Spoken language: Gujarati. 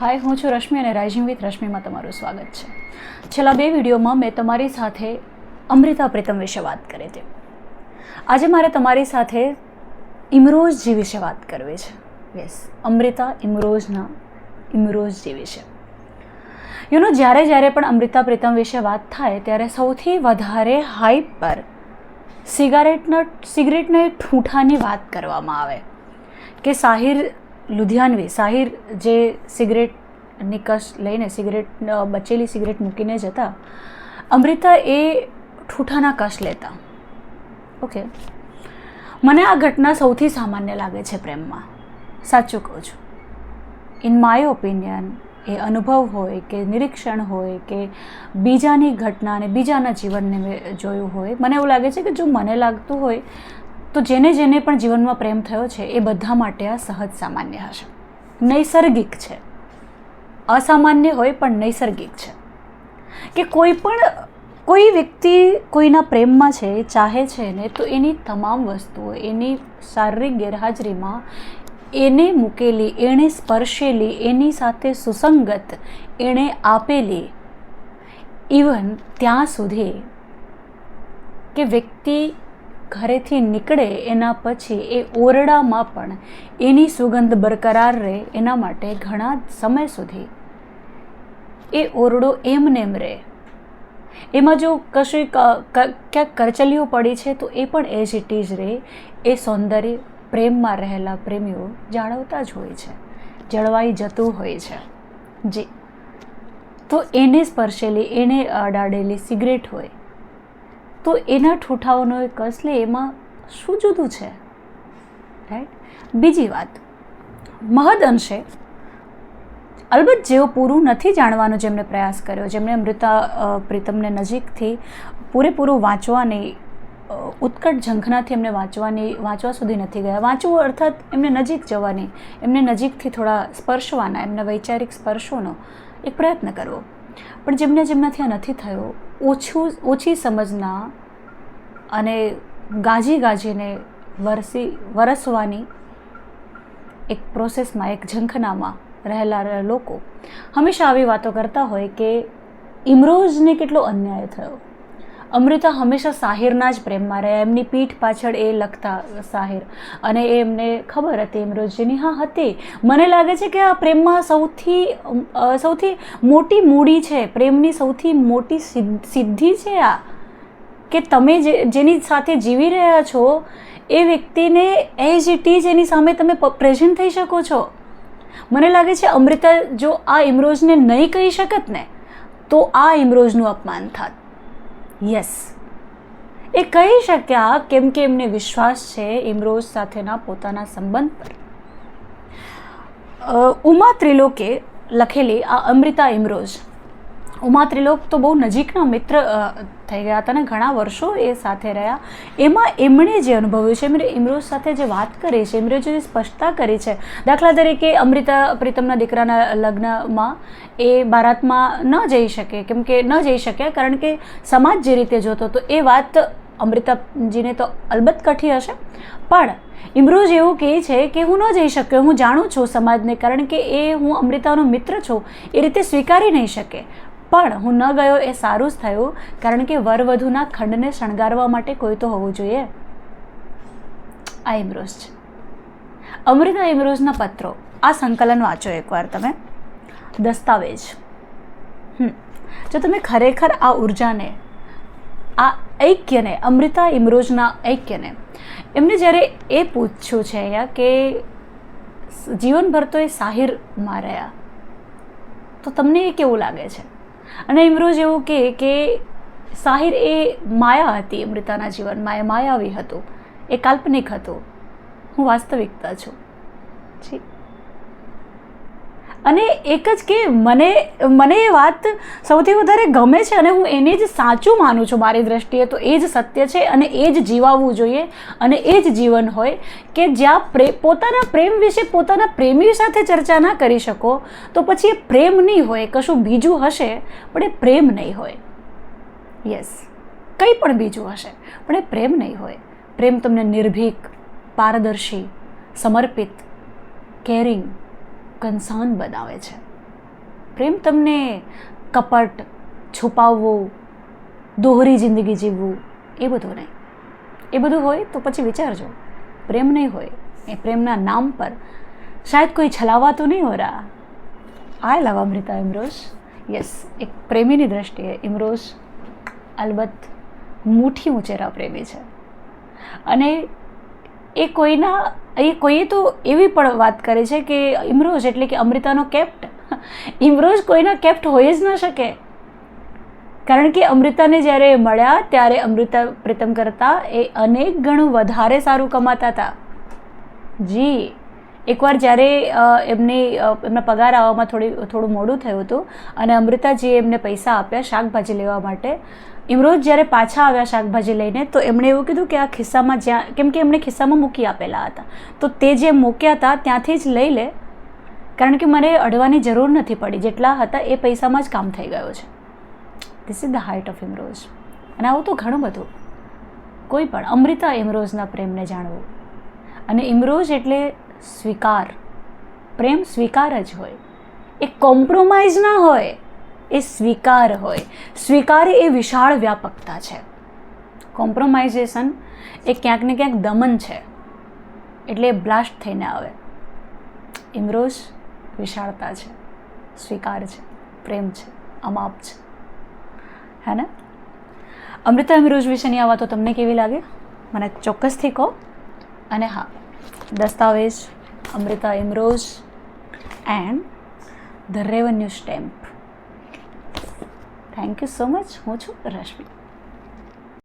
હાય, હું છું રશ્મિ અને રાઇઝિંગ વિથ રશ્મિમાં તમારું સ્વાગત છે. છેલ્લા બે વિડીયોમાં મેં તમારી સાથે અમૃતા પ્રીતમ વિશે વાત કરી હતી. આજે મારે તમારી સાથે ઇમરોઝજી વિશે વાત કરવી છે. યસ અમૃતા ઇમરોઝના ઇમરોઝજી વિશે. યુ નો જ્યારે જ્યારે પણ અમૃતા પ્રીતમ વિશે વાત થાય, ત્યારે સૌથી વધારે હાઈપ પર સિગારેટના સિગરેટના ઠૂંઠાની વાત કરવામાં આવે. કે સાહિર લુધિયાનવી, સાહિર જે સિગરેટની કશ લઈને સિગરેટ બચેલી સિગરેટ મૂકીને જતા, અમૃતા એ ઠૂઠાના કશ લેતા. ઓકે. મને આ ઘટના સૌથી સામાન્ય લાગે છે પ્રેમમાં. સાચું કહું છું. ઇન માય ઓપિનિયન એ અનુભવ હોય કે નિરીક્ષણ હોય કે બીજાની ઘટના અને બીજાના જીવનને મેં જોયું હોય, મને એવું લાગે છે કે જો મને લાગતું હોય તો જેને જેને પણ જીવનમાં પ્રેમ થયો છે, એ બધા માટે આ સહજ સામાન્ય હશે. નૈસર્ગિક છે. અસામાન્ય હોય પણ નૈસર્ગિક છે. કે કોઈ પણ, કોઈ વ્યક્તિ કોઈના પ્રેમમાં છે ચાહે છે ને, તો એની તમામ વસ્તુઓ, એની શારીરિક ગેરહાજરીમાં એને મૂકેલી એણે સ્પર્શેલી, એની સાથે સુસંગત એણે આપેલી, ઇવન ત્યાં સુધી કે વ્યક્તિ ઘરેથી નીકળે એના પછી એ ઓરડામાં પણ એની સુગંધ બરકરાર રહે એના માટે ઘણા સમય સુધી. એ ઓરડો એમનેમ એમ રહે. એમાં જો કશું ક્યાંક કરચલીઓ પડી છે તો એ પણ એઝ ઇટ ઇઝ રહે. એ સૌંદર્ય પ્રેમમાં રહેલા પ્રેમીઓ જાળવતા જ હોય છે. જળવાઈ જતું હોય છે. જી. તો એને સ્પર્શેલી, એને અડાડેલી સિગરેટ હોય તો એના ઠૂઠાઓનો એ કસ લે એમાં શું જુદું છે? રાઈટ બીજી વાત, મહદ અંશે અલબત્ત જેઓ પૂરું નથી જાણવાનો જેમણે પ્રયાસ કર્યો, જેમણે અમૃતા પ્રીતમને નજીકથી પૂરેપૂરું વાંચવાની ઉત્કટ ઝંખનાથી એમને વાંચવાની, વાંચવા સુધી નથી ગયા. વાંચવું અર્થાત એમને નજીક જવાની, એમને નજીકથી થોડા સ્પર્શવાના, એમને વૈચારિક સ્પર્શોનો એક પ્રયત્ન કરવો. પણ જેમને જેમનાથી આ નથી થયો ઓછું ઓછી સમજના અને ગાજી ગાજીને વરસી વરસવાની એક પ્રોસેસમાં, એક ઝંખનામાં રહેલા લોકો હંમેશા આવી વાતો કરતા હોય કે ઇમરોઝને કેટલો અન્યાય થયો. અમૃતા હંમેશા સાહિરના જ પ્રેમમાં રહ્યા એમની પીઠ પાછળ એ લખતા સાહિર. અને એ એમને ખબર હતી ઇમરોઝજીની હા હતી. મને લાગે છે કે આ પ્રેમમાં સૌથી સૌથી મોટી મૂડી છે, પ્રેમની સૌથી મોટી સિદ્ધિ છે આ. કે તમે જે, જેની સાથે જીવી રહ્યા છો, એ વ્યક્તિને એઝ ઇટ ઇઝ એની સામે તમે પ્રેઝન્ટ થઈ શકો છો. મને લાગે છે અમૃતા જો આ ઇમરોજને નહીં કહી શકત ને, તો આ ઇમરોજનું અપમાન થાત. યસ એ કહી શક્યા કેમ કે એમને વિશ્વાસ છે ઇમરોઝ સાથેના પોતાના સંબંધ પર. ઉમા ત્રિલોકે લખેલી આ અમૃતા ઇમરોઝ ઉમા ત્રિલોક તો બહુ નજીકના મિત્ર થઈ ગયા હતા અને ઘણા વર્ષો એ સાથે રહ્યા. એમાં એમણે જે અનુભવ્યું છે, એમણે ઇમરોજ સાથે જે વાત કરી છે એમણે જે સ્પષ્ટતા કરી છે, દાખલા તરીકે અમૃતા પ્રીતમના દીકરાના લગ્નમાં એ બારાતમાં ન જઈ શકે, કેમ કે ન જઈ શક્યા, કારણ કે સમાજ જે રીતે જોતો તો એ વાત અમૃતાજીને તો અલબત્ત કઠી હશે. પણ ઇમરોજ એવું કહે છે કે હું ન જઈ શક્યો, હું જાણું છું સમાજને, કારણ કે એ હું અમૃતાનો મિત્ર છું, એ રીતે સ્વીકારી નહીં શકે. પણ હું ન ગયો એ સારું જ થયું, કારણ કે વરવધુના ખંડને શણગારવા માટે કોઈ તો હોવું જોઈએ. આ ઇમરોઝ છે. અમૃતા ઇમરોઝના પત્રો. આ સંકલન વાંચો એકવાર તમે. દસ્તાવેજ. જો તમે ખરેખર આ ઉર્જાને, આ ઐક્યને, અમૃતા ઇમરોઝના ઐક્યને, એમને જ્યારે એ પૂછ્યું છે અહીંયા કે જીવનભર તો એ સાહિરમાં રહ્યા, તો તમને એ કેવું લાગે છે? અને ઇમરોઝ એવું કહે કે સાહિર એ માયા હતી, અમૃતાના જીવનમાં. એ માયાવી હતું. એ કાલ્પનિક હતું. હું વાસ્તવિકતા છું. જી. અને એક જ કે મને મને એ વાત સૌથી વધારે ગમે છે અને હું એને જ સાચું માનું છું મારી દ્રષ્ટિએ, તો એ જ સત્ય છે અને એ જ જીવાવવું જોઈએ અને એ જ જીવન હોય કે જ્યાં પ્રે, પોતાના પ્રેમ વિશે પોતાના પ્રેમી સાથે ચર્ચા ના કરી શકો, તો પછી એ પ્રેમ નહીં હોય, કશું બીજું હશે, પણ એ પ્રેમ નહીં હોય. યસ કંઈ પણ બીજું હશે, પણ એ પ્રેમ નહીં હોય. પ્રેમ તમને નિર્ભીક, પારદર્શી, સમર્પિત કેરિંગ કન્સર્ન બનાવે છે. પ્રેમ તમને કપટ, છુપાવવું, દોહરી જિંદગી જીવવું, એ બધું નહીં. એ બધું હોય તો પછી વિચારજો. પ્રેમ નહીં હોય એ પ્રેમના નામ પર. શાયદ કોઈ છલાવા તો નહીં હો રહા I love Amrita Imroz. Yes, એક પ્રેમીની દ્રષ્ટિએ ઇમરોઝ અલબત્ત મુઠ્ઠી ઉંચેરા પ્રેમી છે. અને એ કોઈના એ કોઈએ તો એવી પણ વાત કરે છે કે ઇમરોઝ એટલે કે અમૃતાનો કેપ્ટ. ઇમરોઝ કોઈના કેપ્ટ હોય જ ન શકે. કારણ કે અમૃતાને જ્યારે મળ્યા, ત્યારે અમૃતા પ્રીતમ કરતાં એ અનેક ગણું વધારે સારું કમાતા હતા. જી. એકવાર જ્યારે એમને એમના પગાર આવવામાં થોડી, થોડું મોડું થયું હતું અને અમૃતાજીએ એમને પૈસા આપ્યા શાકભાજી લેવા માટે, ઇમરોજ જ્યારે પાછા આવ્યા શાકભાજી લઈને, તો એમણે એવું કીધું કે આ ખિસ્સામાં જ્યાં, કેમ કે એમણે ખિસ્સામાં મૂકી આપેલા હતા. તો તે જે મૂક્યા હતા ત્યાંથી જ લઈ લે, કારણ કે મને અડવાની જરૂર નથી પડી. જેટલા હતા એ પૈસામાં જ કામ થઈ ગયો છે. This is the height of Imroz અને આવું તો ઘણું બધું. કોઈ પણ, અમૃતા ઇમરોઝના પ્રેમને જાણવું. અને ઇમરોજ એટલે સ્વીકાર. પ્રેમ સ્વીકાર જ હોય. એ કોમ્પ્રોમાઇઝ ના હોય, એ સ્વીકાર હોય. સ્વીકાર એ વિશાળ વ્યાપકતા છે. કોમ્પ્રોમાઇઝેશન એ ક્યાંક ને ક્યાંક દમન છે. એટલે એ બ્લાસ્ટ થઈને આવે. ઇમરોઝ વિશાળતા છે, સ્વીકાર છે, પ્રેમ છે, અમાપ છે. હે ને? અમૃતા ઇમરોઝ વિશેની આ વાતો તમને કેવી લાગે? મને ચોક્કસથી કહો. અને હા દસ્તાવેજ Amrita Imroz and the revenue stamp thank you so much હું છું રશ્મિ